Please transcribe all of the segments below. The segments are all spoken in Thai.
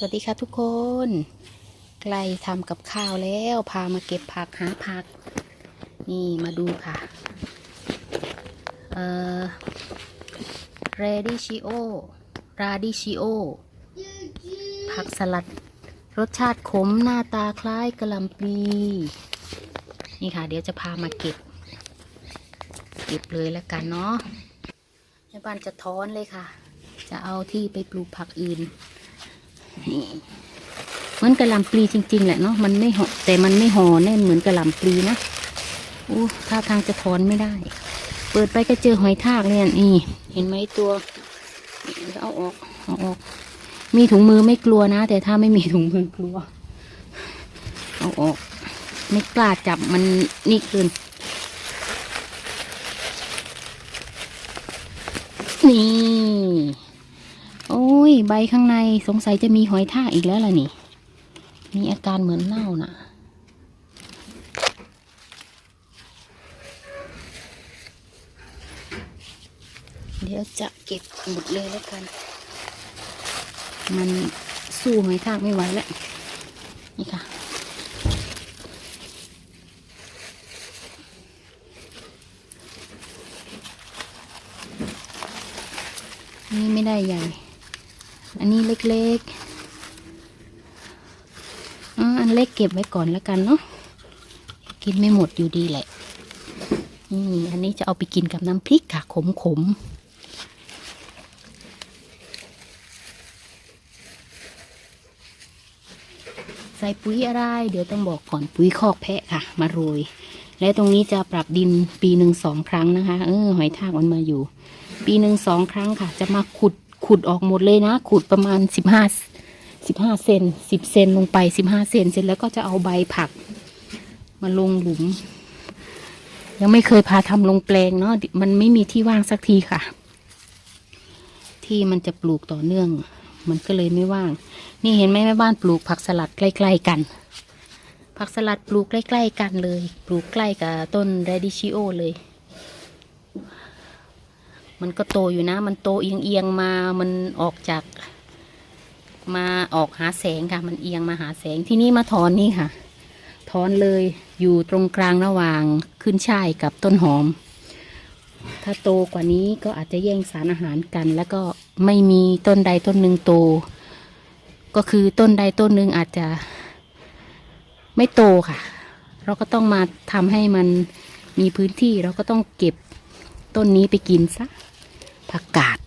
สวัสดีค่ะทุกคน ใกล้ทำกับข้าวแล้ว พามาเก็บผักหาผัก นี่มาดูค่ะ เอ่อ radicchio radicchio ผักสลัด รสชาติขมหน้าตาคล้ายกะหล่ำปลีนี่ค่ะ เดี๋ยวจะพามาเก็บ เก็บเลยแล้วกันเนาะแม่บ้านจะท้อนเลยค่ะ จะเอาที่ไปปลูกผักอื่น เหมือนกระลำปลีจริง ๆ แหละเนาะมันไม่ห่อแต่มันไม่ห่อแน่นเหมือนกระลำปลีนะอู้ท่าทางจะถอนไม่ได้ เปิดไปก็เจอหอยทากเนี่ยนี่ เห็นไหมตัวเอาออกเอาออก มีถุงมือไม่กลัวนะ แต่ถ้าไม่มีถุงมือกลัว เอาออก ไม่กล้าจับมันนี่เกินนี่ ยใบข้างในสงสัยจะมีหอยทากอีกแล้วล่ะนี่ มีอาการเหมือนเน่าน่ะ เดี๋ยวจะเก็บหมดเลยแล้วกัน มันสู้หอยทากไม่ไหวแล้ว นี่ค่ะนี่ไม่ได้ใหญ่ อันนี้เล็กๆอันเล็กเก็บไว้ก่อนแล้วกันเนาะกินไม่หมดอยู่ดีแหละนี่อันนี้จะเอาไปกินกับน้ำพริกค่ะ ขมๆใส่ปุ๋ยอะไร เดี๋ยวต้องบอกก่อนปุ๋ยคอกแพะค่ะ มาโรย และตรงนี้จะปรับดินปีหนึ่งสองครั้งนะคะ เออหอยทากมันมาอยู่ ปีหนึ่งสองครั้งค่ะ จะมาขุด ขุดออกหมดเลยนะ ขุดประมาณสิบห้าสิบห้าเซนสิบเซนลงไปสิบห้าเซนเสร็จแล้วก็จะเอาใบผัก มาลงหลุม ยังไม่เคยพาทำลงแปลงเนาะมันไม่มีที่ว่างสักทีค่ะ ที่มันจะปลูกต่อเนื่อง มันก็เลยไม่ว่าง นี่เห็นไหมแม่บ้านปลูกผักสลัดใกล้ ๆ กันผักสลัดปลูกใกล้ ๆ กันเลย ปลูกใกล้กับต้นเรดิชิโอเลย มันก็โตอยู่นะ มันโตเอียงๆมา มันออกจาก มาออกหาแสงค่ะ มันเอียงมาหาแสงที่นี่มาถอนนี่ค่ะ ถอนเลยอยู่ตรงกลางระหว่างขึ้นช่ายกับต้นหอม ถ้าโตกว่านี้ก็อาจจะแย่งสารอาหารกัน แล้วก็ไม่มีต้นใดต้นหนึ่งโต ก็คือต้นใดต้นหนึ่งอาจจะไม่โตค่ะ เราก็ต้องมาทำให้มันมีพื้นที่เราก็ต้องเก็บต้นนี้ไปกินซะ ผักกาด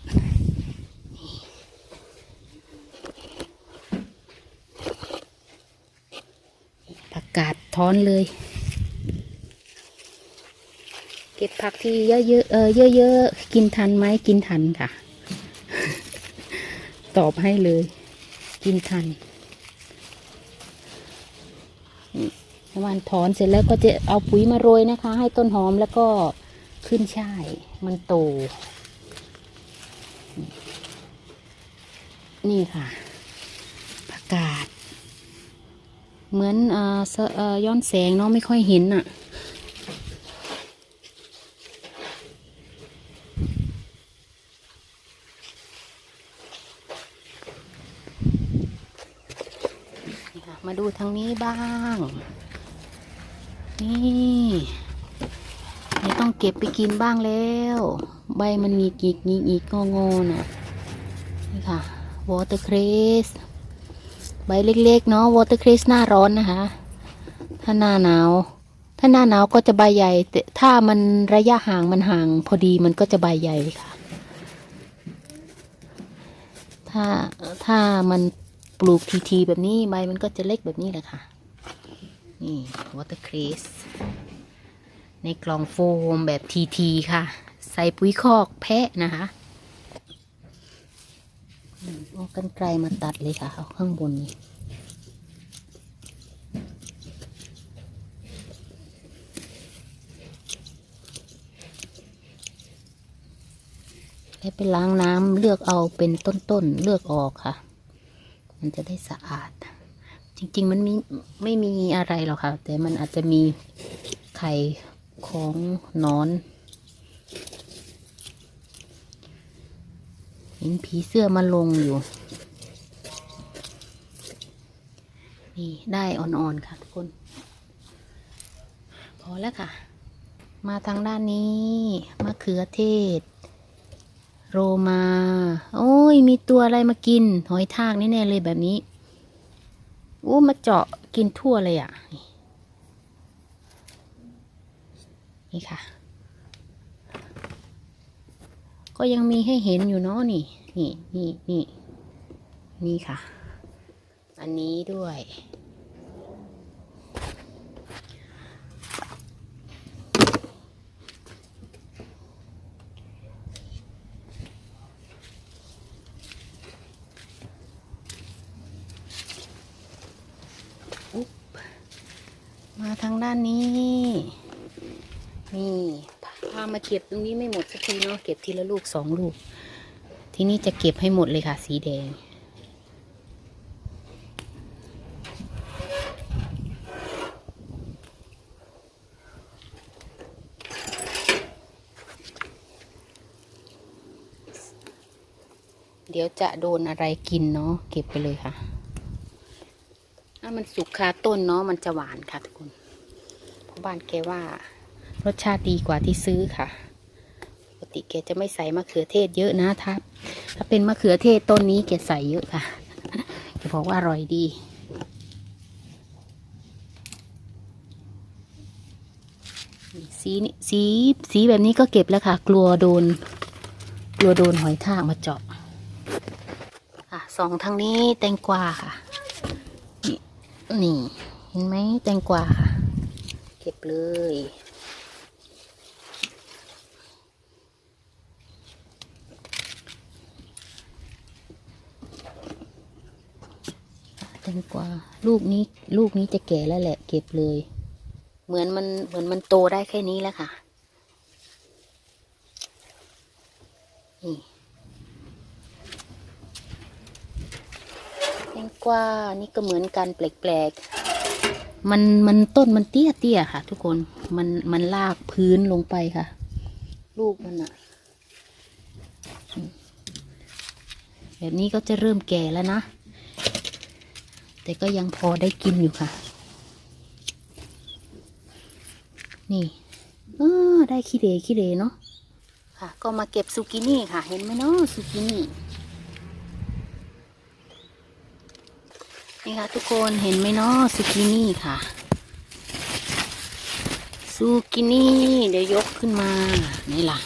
ผักกาดท้อนเลย เก็บผักที่เยอะๆเออเยอะๆกินทันไหมกินทันค่ะ ตอบให้เลย กินทันนี่วันถอนเสร็จแล้วก็จะเอาปุ๋ยมาโรยนะคะ ให้ต้นหอมแล้วก็ขึ้นช่ายมันโต นี่ค่ะผักกาด เหมือนเอ่อเอ่อย้อนแสงเนาะไม่ค่อยเห็นอะนี่ค่ะมาดูทางนี้บ้าง นี่ไม่ต้องเก็บไปกินบ้างแล้ว ใบมันหงิกหงิกหงิกหงิกงอๆน่ะ นี่ค่ะ วอเตอร์ครสใบเล็กๆเนาะวอเตอร์ครสหน้าร้อนนะคะ ถ้าหน้าหนาว ถ้าหน้าหนาวก็จะใบใหญ่แต่ถ้ามันระยะห่างมันห่าง พอดีมันก็จะใบใหญ่ค่ะ ถ้าถ้ามันปลูกทีๆแบบนี้ใบมันก็จะเล็กแบบนี้แหละค่ะ นี่วอเตอร์ครสในกล่องโฟมแบบทีๆค่ะ ใส่ปุ๋ยคอกแพะนะคะ เอากันไกลมาตัดเลยค่ะเอาข้างบนนี้ให้ไปล้างน้ำเลือกเอาเป็นต้นๆเลือกออกค่ะ มันจะได้สะอาด จริง ๆ มันมีไม่มีอะไรหรอกค่ะ แต่มันอาจจะมีไข่ของนอน เห็นผีเสื้อมาลงอยู่ นี่ได้อ่อนๆค่ะทุกคน พอแล้วค่ะ มาทางด้านนี้มะเขือเทศ โรมา โอ้ย มีตัวอะไรมากิน หอยทากแน่ๆเลยแบบนี้โอ้มาเจาะกินทั่วเลยอะ นี่นี่ค่ะ ก็ยังมีให้เห็นอยู่เนาะนี่ นี่นี่นี่นี่ค่ะ อันนี้ด้วย มาทางด้านนี้ นี่ พามาเก็บตรงนี้ไม่หมดสักทีเนาะเก็บทีละลูกสองลูก ที่นี้จะเก็บให้หมดเลยค่ะ สีแดง เดี๋ยวจะโดนอะไรกินเนาะเก็บไปเลยค่ะถ้ามันสุกคาต้นเนาะมันจะหวานค่ะทุกคนเพราะบ้านแกว่า รสชาติดีกว่าที่ซื้อค่ะ ปกติแกจะไม่ใส่มะเขือเทศเยอะนะถ้าถ้าเป็นมะเขือเทศต้นนี้แกใส่เยอะค่ะแกบอกว่าอร่อยดีสีนี่สีสีแบบนี้ก็เก็บแล้วค่ะ กลัวโดน กลัวโดนหอยทากมาเจาะค่ะสองทางนี้แตงกวาค่ะนี่เห็นไหมแตงกวาค่ะ เก็บเลย แตงกวาลูกนี้ลูกนี้จะแก่แล้วแหละ เก็บเลย เหมือนมันเหมือนมันโตได้แค่นี้แล้วค่ะนี่แตงกวานี่ก็เหมือนกันแปลกๆมันมันต้นมันเตี้ยเตี้ยค่ะ ทุกคนมันมันลากพื้นลงไปค่ะ ลูกมันอะแบบนี้ก็จะเริ่มแก่แล้วนะ แต่ก็ยังพอได้กินอยู่ค่ะ นี่เออได้ขี้เหร่ขี้เหร่เนาะค่ะ ก็มาเก็บซูกินี่ค่ะ เห็นไหมเนาะซูกินี่นี่ค่ะทุกคนเห็นไหมเนาะซูกินี่ค่ะซูกินี่เดี๋ยวยกขึ้นมานี่ล่ะ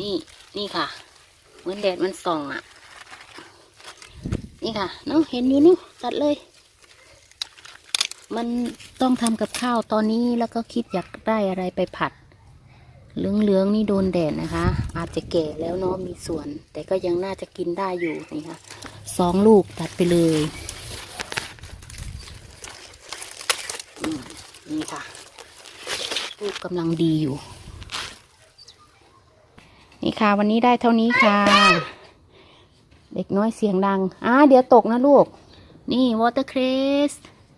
นี่นี่ค่ะ เหมือนแดดมันส่องอะ่ะ นี่ค่ะเนาะเห็นอยู่นี่ตัดเลย มันต้องทำกับข้าวตอนนี้แล้วก็คิดอยากได้อะไรไปผัด เหลืองๆนี่โดนแดดนะคะ อาจจะแก่แล้วเนาะมีส่วน แต่ก็ยังน่าจะกินได้อยู่นี่ค่ะสองลูกตัดไปเลยนี่ค่ะลูกกำลังดีอยู่ นี่ค่ะ วันนี้ได้เท่านี้ค่ะ เด็กน้อยเสียงดัง อ่าเดี๋ยวตกนะลูก นี่วอเตอร์เครส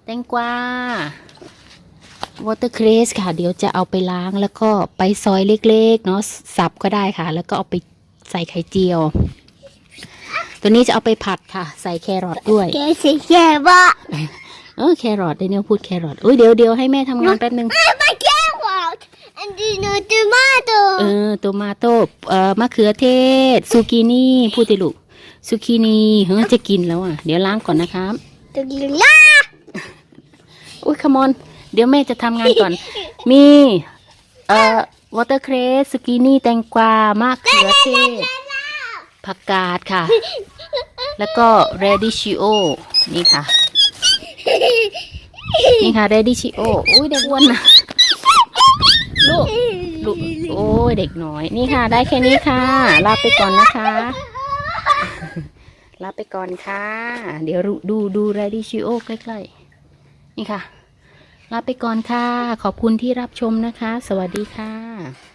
แตงกวาวอเตอร์เครสค่ะ เดี๋ยวจะเอาไปล้างแล้วก็ไปซอยเล็กๆ เนาะสับก็ได้ค่ะ แล้วก็เอาไปใส่ไข่เจียว ตัวนี้จะเอาไปผัดค่ะ ใส่แครอทด้วยแกสิแกว่าเออแครอทเดี๋ยวนี้พูดแครอทอุ้ยเดี๋ยวเดี๋ยวให้แม่ทำงานแป๊บนึงไม่แกว่า and do you know tomato เออตัวมาโต้เอ่อมะเขือเทศซูกินี่พูดติลูก ซูกินี่เฮ้ยจะกินแล้วอะ เดี๋ยวล้างก่อนนะครับตัวกินละอุ้ยขมอน เดี๋ยวแม่จะทำงานก่อน มี เอ่อวอเตอร์เครสซูกินี่แตงกวามะเขือเทศผักกาดค่ะ แล้วก็เรดิชิโอนี่ค่ะ นี่ค่ะเรดิชิโออุ้ยเด็กอ้วนนะลูกลูกโอ้ยเด็กน้อย นี่ค่ะ ได้แค่นี้ค่ะ ลาไปก่อนนะคะ ลาไปก่อนค่ะ เดี๋ยวดูดูดูเรดิชิโอใกล้ๆ นี่ค่ะ ลาไปก่อนค่ะ ขอบคุณที่รับชมนะคะ สวัสดีค่ะ